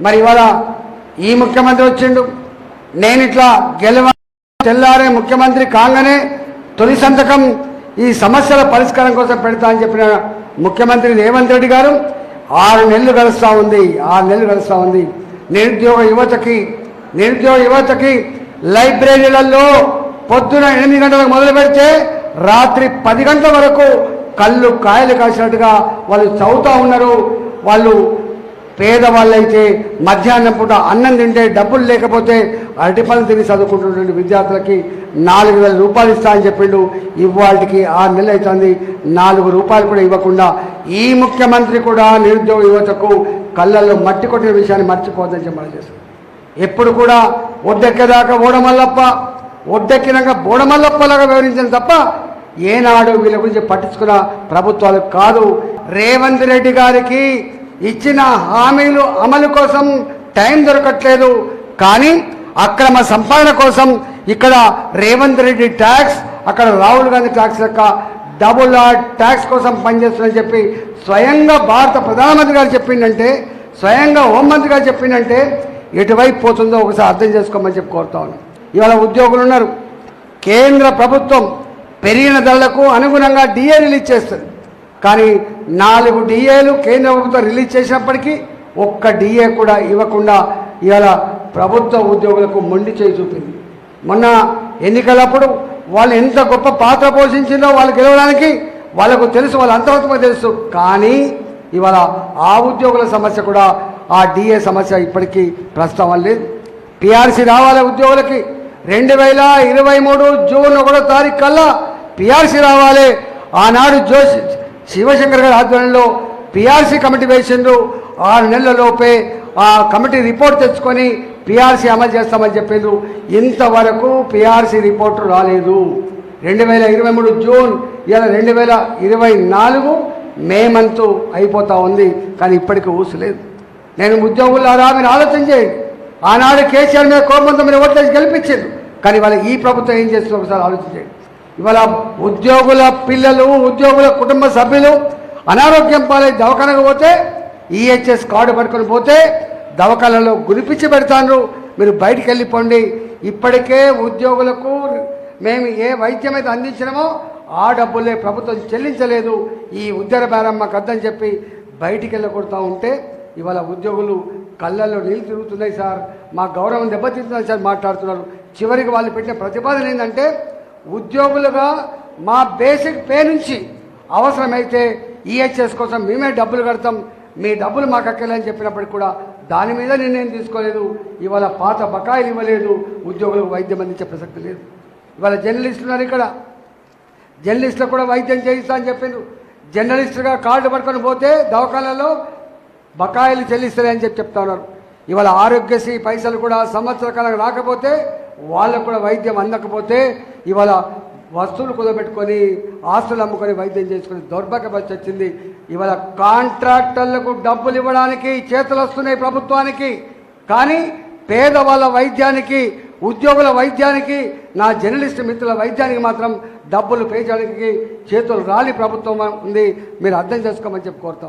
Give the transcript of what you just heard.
మరి ఇవాళ ఈ ముఖ్యమంత్రి వచ్చిండు. నేను ఇట్లా గెలవ తెల్లారే ముఖ్యమంత్రి కాగానే తొలి సంతకం ఈ సమస్యల పరిష్కారం కోసం పెడతా అని చెప్పిన ముఖ్యమంత్రి రేవంత్ రెడ్డి గారు ఆరు నెలలు గడుస్తూ ఉంది ఆరు నెలలు గడుస్తూ ఉంది. నిరుద్యోగ యువతకి నిరుద్యోగ యువతకి లైబ్రరీలలో పొద్దున ఎనిమిది గంటలకు మొదలు పెడితే రాత్రి పది గంటల వరకు కళ్ళు కాయలు కాసినట్టుగా వాళ్ళు చదువుతూ ఉన్నారు. వాళ్ళు పేదవాళ్ళైతే మధ్యాహ్నం పూట అన్నం తింటే డబ్బులు లేకపోతే అరటిపళ్ళు తిని చదువుకుంటున్నటువంటి విద్యార్థులకి నాలుగు వేల రూపాయలు ఇస్తా అని చెప్పిండు. ఇవాళకి ఆరు నెలలు అవుతుంది. నాలుగు రూపాయలు కూడా ఇవ్వకుండా ఈ ముఖ్యమంత్రి కూడా నిరుద్యోగ యువతకు కళ్ళల్లో మట్టి కొట్టిన విషయాన్ని మర్చిపోద్దని చెప్పడం చేశారు ఎప్పుడు కూడా ఒడ్డెక్కేదాకా ఓడమల్లప్ప ఒడ్డెక్కినాక బోడమల్లప్పలాగా వివరించింది తప్ప ఏనాడు వీళ్ళ గురించి పట్టించుకున్న ప్రభుత్వాలు కాదు. రేవంత్ రెడ్డి గారికి ఇచ్చిన హామీలు అమలు కోసం టైం దొరకట్లేదు. కానీ అక్రమ సంపాదన కోసం ఇక్కడ రేవంత్ రెడ్డి ట్యాక్స్ అక్కడ రాహుల్ గాంధీ ట్యాక్స్ యొక్క డబుల్ ఆర్ ట్యాక్స్ కోసం పనిచేస్తుందని చెప్పి స్వయంగా భారత ప్రధానమంత్రి గారు చెప్పిందంటే స్వయంగా హోంమంత్రి గారు చెప్పిందంటే ఎటువైపు పోతుందో ఒకసారి అర్థం చేసుకోమని చెప్పి కోరుతా ఉన్నాను. ఇవాళ ఉద్యోగులు ఉన్నారు. కేంద్ర ప్రభుత్వం పెరిగిన ధరలకు అనుగుణంగా డిఏ రిలీజ్ చేస్తుంది. కానీ నాలుగు డిఏలు కేంద్ర ప్రభుత్వం రిలీజ్ చేసినప్పటికీ ఒక్క డిఏ కూడా ఇవ్వకుండా ఇవాళ ప్రభుత్వ ఉద్యోగులకు మొండి చేయి చూపింది. మొన్న ఎన్నికలప్పుడు వాళ్ళు ఎంత గొప్ప పాత్ర పోషించిందో వాళ్ళు గెలవడానికి వాళ్ళకు తెలుసు వాళ్ళ అంతర్గతంగా తెలుసు. కానీ ఇవాళ ఆ ఉద్యోగుల సమస్య కూడా ఆ డిఏ సమస్య ఇప్పటికీ ప్రస్తుతం లేదు. పిఆర్సీ రావాలి ఉద్యోగులకి. రెండు వేల ఇరవై మూడు జూన్ ఒకటో తారీఖు కల్లా పిఆర్సీ రావాలి. ఆనాడు జోషి శివశంకర్ గారి ఆధ్వర్యంలో పిఆర్సీ కమిటీ వేసిండ్రు. ఆరు నెలల లోపే ఆ కమిటీ రిపోర్ట్ తెచ్చుకొని పిఆర్సీ అమలు చేస్తామని చెప్పిండ్రు ఇంతవరకు పిఆర్సీ రిపోర్ట్ రాలేదు. రెండు వేల ఇరవై మూడు జూన్ ఇలా రెండు వేల ఇరవై నాలుగు మే మంత్ అయిపోతూ ఉంది. కానీ ఇప్పటికీ ఊసలేదు నేను నేను ఉద్యోగులారా మీరు ఆలోచన చేయండి. ఆనాడు కేసీఆర్ మీద కోపంతో మీరు ఓట్లేసి గెలిపించారు కానీ ఇవాళ ఈ ప్రభుత్వం ఏం చేస్తుందో ఒకసారి ఆలోచించండి. ఇవాళ ఉద్యోగుల పిల్లలు ఉద్యోగుల కుటుంబ సభ్యులు అనారోగ్యం పాలై దవాఖానకు పోతే ఈహెచ్ఎస్ కార్డు పట్టుకొని పోతే దవాఖానలో గురిపించి పెడతాను మీరు బయటికి వెళ్ళిపోండి. ఇప్పటికే ఉద్యోగులకు మేము ఏ వైద్యం అయితే అందించినామో ఆ డబ్బులే ప్రభుత్వం చెల్లించలేదు. ఈ ఉద్యోగ బేరం మాకు అర్థం చెప్పి బయటికి వెళ్ళకూడతా ఉంటే ఇవాళ ఉద్యోగులు కళ్ళల్లో నీళ్ళు తిరుగుతున్నాయి సార్. మా గౌరవం దెబ్బతింటున్నాయి సార్ మాట్లాడుతున్నారు. చివరికి వాళ్ళు పెట్టిన ప్రతిపాదన ఏంటంటే ఉద్యోగులుగా మా బేసిక్ పే నుంచి అవసరమైతే ఈహెచ్ఎస్ కోసం మేమే డబ్బులు కడతాం. మీ డబ్బులు మాకు అక్కర్లేదని చెప్పినప్పటికి కూడా దాని మీద నిర్ణయం తీసుకోలేదు. ఇవాళ పాత బకాయిలు ఇవ్వలేదు. ఉద్యోగులకు వైద్యం అందించే ప్రసక్తి లేదు. ఇవాళ జర్నలిస్టులు ఉన్నారు ఇక్కడ. జర్నలిస్టులకు కూడా వైద్యం చేయిస్తా అని చెప్పిండు జర్నలిస్టుగా కార్డు పట్టుకొని పోతే దవాఖానాలో బకాయిలు చెల్లిస్తారని చెప్పి చెప్తా ఉన్నారు. ఇవాళ ఆరోగ్యశ్రీ పైసలు కూడా సంవత్సర కాలం రాకపోతే వాళ్ళకు కూడా వైద్యం అందకపోతే ఇవాళ వస్తువులు కుదబెట్టుకొని ఆస్తులు అమ్ముకొని వైద్యం చేసుకుని దౌర్భాగ్య వచ్చింది ఇవాళ కాంట్రాక్టర్లకు డబ్బులు ఇవ్వడానికి చేతులు వస్తున్నాయి ప్రభుత్వానికి. కానీ పేదవాళ్ళ వైద్యానికి ఉద్యోగుల వైద్యానికి నా జర్నలిస్ట్ మిత్రుల వైద్యానికి మాత్రం డబ్బులు పే చేయడానికి చేతులు రాలి ప్రభుత్వం ఉంది. మీరు అర్థం చేసుకోమని చెప్పి కోరుతా